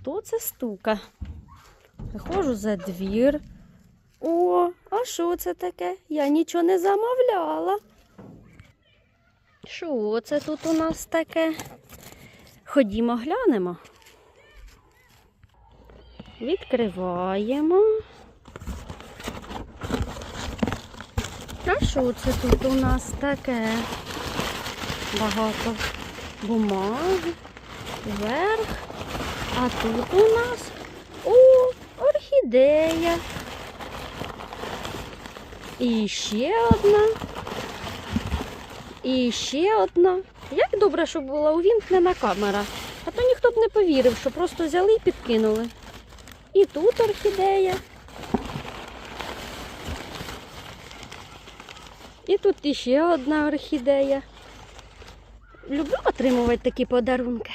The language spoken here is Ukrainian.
хто це стука? Виходжу за двір. О, а що це таке? Я нічого не замовляла. Що це тут у нас таке? Ходімо, глянемо. Відкриваємо. А що це тут у нас таке? Багато бумаги, вверх. А тут у нас о, орхідея. І ще одна. І ще одна. Як добре, що була увімкнена камера. А то ніхто б не повірив, що просто взяли і підкинули. І тут орхідея. І тут іще одна орхідея. Люблю отримувати такі подарунки.